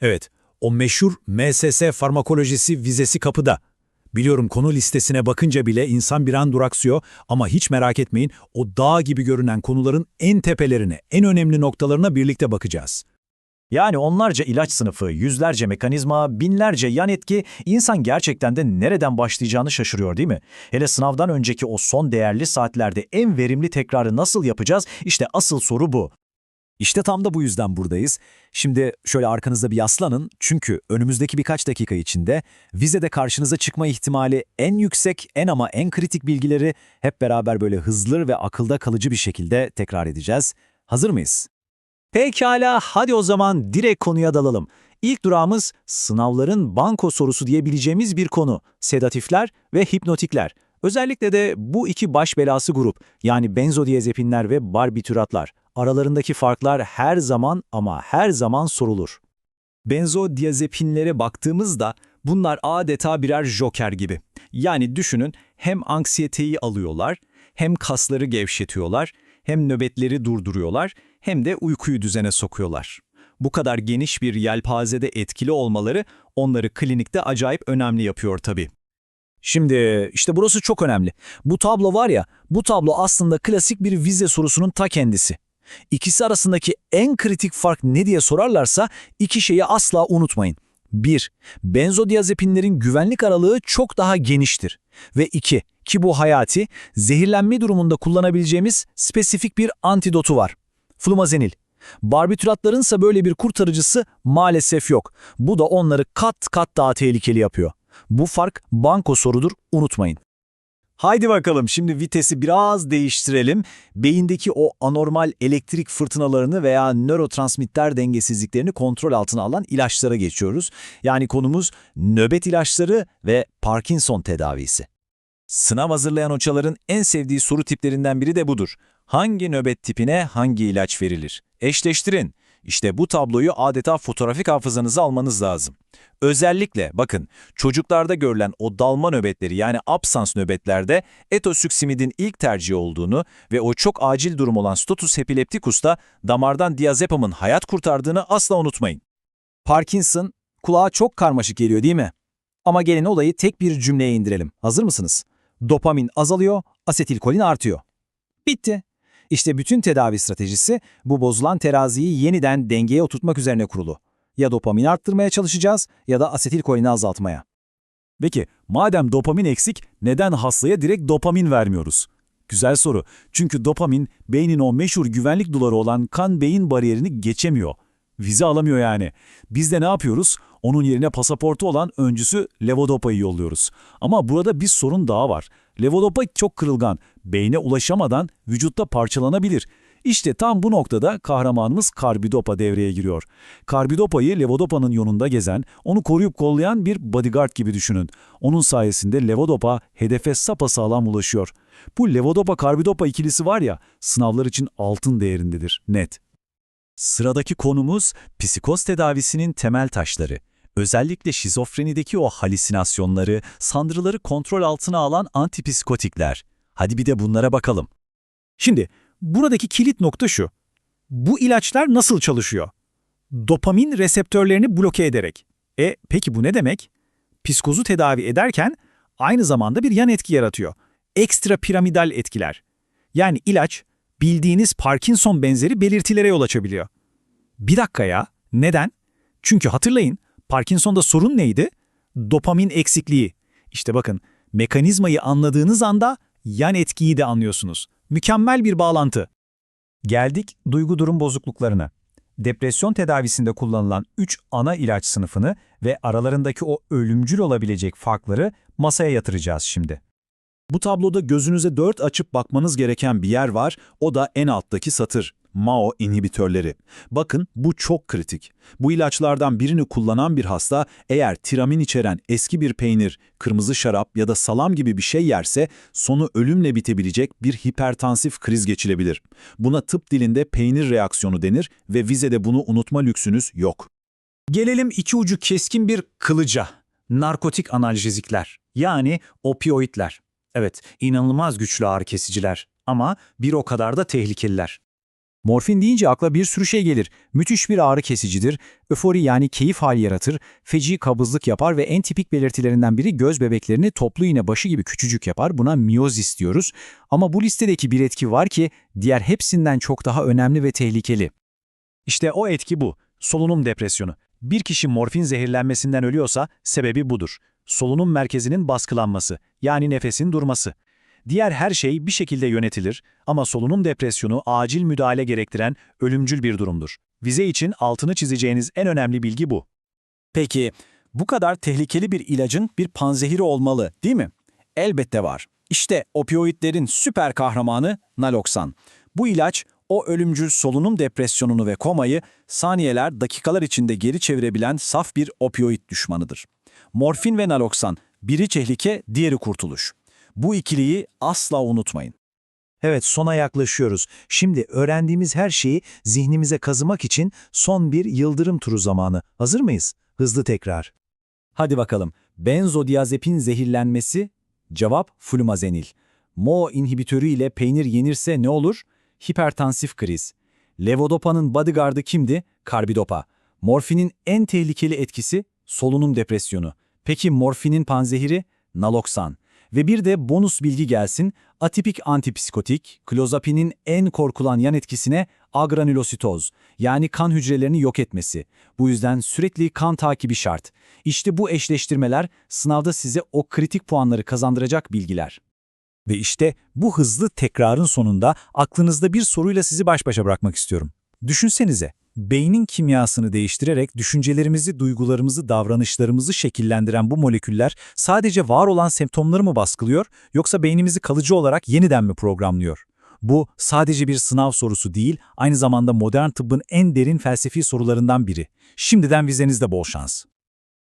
Evet, o meşhur MSS farmakolojisi vizesi kapıda. Biliyorum konu listesine bakınca bile insan bir an duraksıyor ama hiç merak etmeyin o dağ gibi görünen konuların en tepelerine, en önemli noktalarına birlikte bakacağız. Yani onlarca ilaç sınıfı, yüzlerce mekanizma, binlerce yan etki, insan gerçekten de nereden başlayacağını şaşırıyor değil mi? Hele sınavdan önceki o son değerli saatlerde en verimli tekrarı nasıl yapacağız? İşte asıl soru bu. İşte tam da bu yüzden buradayız. Şimdi şöyle arkanızda bir yaslanın çünkü önümüzdeki birkaç dakika içinde vizede karşınıza çıkma ihtimali en yüksek, en ama en kritik bilgileri hep beraber böyle hızlı ve akılda kalıcı bir şekilde tekrar edeceğiz. Hazır mıyız? Pekala, hadi o zaman direkt konuya dalalım. İlk durağımız sınavların banko sorusu diyebileceğimiz bir konu. Sedatifler ve hipnotikler. Özellikle de bu iki baş belası grup yani benzodiazepinler ve barbituratlar. Aralarındaki farklar her zaman ama her zaman sorulur. Benzodiazepinlere baktığımızda bunlar adeta birer joker gibi. Yani düşünün hem anksiyeteyi alıyorlar, hem kasları gevşetiyorlar, hem nöbetleri durduruyorlar, hem de uykuyu düzene sokuyorlar. Bu kadar geniş bir yelpazede etkili olmaları onları klinikte acayip önemli yapıyor tabii. Şimdi işte burası çok önemli. Bu tablo var ya, bu tablo aslında klasik bir vize sorusunun ta kendisi. İkisi arasındaki en kritik fark ne diye sorarlarsa iki şeyi asla unutmayın. 1. Benzodiazepinlerin güvenlik aralığı çok daha geniştir. Ve 2. Ki bu hayati, zehirlenme durumunda kullanabileceğimiz spesifik bir antidotu var. Flumazenil. Barbituratlarınsa böyle bir kurtarıcısı maalesef yok. Bu da onları kat kat daha tehlikeli yapıyor. Bu fark banko sorudur, unutmayın. Haydi bakalım şimdi vitesi biraz değiştirelim. Beyindeki o anormal elektrik fırtınalarını veya nörotransmitter dengesizliklerini kontrol altına alan ilaçlara geçiyoruz. Yani konumuz nöbet ilaçları ve Parkinson tedavisi. Sınav hazırlayan hocaların en sevdiği soru tiplerinden biri de budur. Hangi nöbet tipine hangi ilaç verilir? Eşleştirin. İşte bu tabloyu adeta fotoğrafik hafızanıza almanız lazım. Özellikle bakın çocuklarda görülen o dalma nöbetleri yani absans nöbetlerde etosüksimidin ilk tercihi olduğunu ve o çok acil durum olan status epileptikus'ta damardan diazepamın hayat kurtardığını asla unutmayın. Parkinson kulağa çok karmaşık geliyor değil mi? Ama gelin olayı tek bir cümleye indirelim. Hazır mısınız? Dopamin azalıyor, asetilkolin artıyor. Bitti. İşte bütün tedavi stratejisi bu bozulan teraziyi yeniden dengeye oturtmak üzerine kurulu. Ya dopamini arttırmaya çalışacağız ya da asetilkolini azaltmaya. Peki madem dopamin eksik neden hastaya direkt dopamin vermiyoruz? Güzel soru. Çünkü dopamin beynin o meşhur güvenlik duvarı olan kan-beyin bariyerini geçemiyor. Vize alamıyor yani. Biz de ne yapıyoruz? Onun yerine pasaportu olan öncüsü levodopayı yolluyoruz. Ama burada bir sorun daha var. Levodopa çok kırılgan. Beyne ulaşamadan vücutta parçalanabilir. İşte tam bu noktada kahramanımız karbidopa devreye giriyor. Karbidopayı levodopa'nın yolunda gezen, onu koruyup kollayan bir bodyguard gibi düşünün. Onun sayesinde levodopa hedefe sapasağlam ulaşıyor. Bu levodopa-karbidopa ikilisi var ya, sınavlar için altın değerindedir, net. Sıradaki konumuz psikoz tedavisinin temel taşları. Özellikle şizofrenideki o halüsinasyonları, sandırıları kontrol altına alan antipsikotikler. Hadi bir de bunlara bakalım. Şimdi buradaki kilit nokta şu. Bu ilaçlar nasıl çalışıyor? Dopamin reseptörlerini bloke ederek. E peki bu ne demek? Psikozu tedavi ederken aynı zamanda bir yan etki yaratıyor. Ekstra piramidal etkiler. Yani ilaç bildiğiniz Parkinson benzeri belirtilere yol açabiliyor. Bir dakika ya, neden? Çünkü hatırlayın, Parkinson'da sorun neydi? Dopamin eksikliği. İşte bakın, mekanizmayı anladığınız anda yan etkiyi de anlıyorsunuz. Mükemmel bir bağlantı. Geldik duygu durum bozukluklarına. Depresyon tedavisinde kullanılan 3 ana ilaç sınıfını ve aralarındaki o ölümcül olabilecek farkları masaya yatıracağız şimdi. Bu tabloda gözünüze dört açıp bakmanız gereken bir yer var, o da en alttaki satır. MAO inhibitörleri. Bakın bu çok kritik. Bu ilaçlardan birini kullanan bir hasta eğer tiramin içeren eski bir peynir, kırmızı şarap ya da salam gibi bir şey yerse sonu ölümle bitebilecek bir hipertansif kriz geçilebilir. Buna tıp dilinde peynir reaksiyonu denir ve vizede bunu unutma lüksünüz yok. Gelelim iki ucu keskin bir kılıca. Narkotik analjezikler. Yani opioidler. Evet, inanılmaz güçlü ağrı kesiciler ama bir o kadar da tehlikeliler. Morfin deyince akla bir sürü şey gelir. Müthiş bir ağrı kesicidir, öfori yani keyif hali yaratır, feci kabızlık yapar ve en tipik belirtilerinden biri göz bebeklerini toplu iğne başı gibi küçücük yapar. Buna miyozis diyoruz. Ama bu listedeki bir etki var ki diğer hepsinden çok daha önemli ve tehlikeli. İşte o etki bu. Solunum depresyonu. Bir kişi morfin zehirlenmesinden ölüyorsa sebebi budur. Solunum merkezinin baskılanması, yani nefesin durması. Diğer her şey bir şekilde yönetilir ama solunum depresyonu acil müdahale gerektiren ölümcül bir durumdur. Vize için altını çizeceğiniz en önemli bilgi bu. Peki, bu kadar tehlikeli bir ilacın bir panzehiri olmalı, değil mi? Elbette var. İşte opioidlerin süper kahramanı naloksan. Bu ilaç, o ölümcül solunum depresyonunu ve komayı saniyeler, dakikalar içinde geri çevirebilen saf bir opioid düşmanıdır. Morfin ve naloksan, biri tehlike, diğeri kurtuluş. Bu ikiliyi asla unutmayın. Evet, sona yaklaşıyoruz. Şimdi öğrendiğimiz her şeyi zihnimize kazımak için son bir yıldırım turu zamanı. Hazır mıyız? Hızlı tekrar. Hadi bakalım. Benzodiazepin zehirlenmesi? Cevap flumazenil. Mo inhibitörü ile peynir yenirse ne olur? Hipertansif kriz. Levodopanın bodyguard'ı kimdi? Karbidopa. Morfinin en tehlikeli etkisi solunum depresyonu. Peki morfinin panzehiri? Naloksan. Ve bir de bonus bilgi gelsin. Atipik antipsikotik, klozapinin en korkulan yan etkisine agranülositoz, yani kan hücrelerini yok etmesi. Bu yüzden sürekli kan takibi şart. İşte bu eşleştirmeler sınavda size o kritik puanları kazandıracak bilgiler. Ve işte bu hızlı tekrarın sonunda aklınızda bir soruyla sizi baş başa bırakmak istiyorum. Düşünsenize, beynin kimyasını değiştirerek düşüncelerimizi, duygularımızı, davranışlarımızı şekillendiren bu moleküller sadece var olan semptomları mı baskılıyor yoksa beynimizi kalıcı olarak yeniden mi programlıyor? Bu sadece bir sınav sorusu değil, aynı zamanda modern tıbbın en derin felsefi sorularından biri. Şimdiden vizenizde bol şans.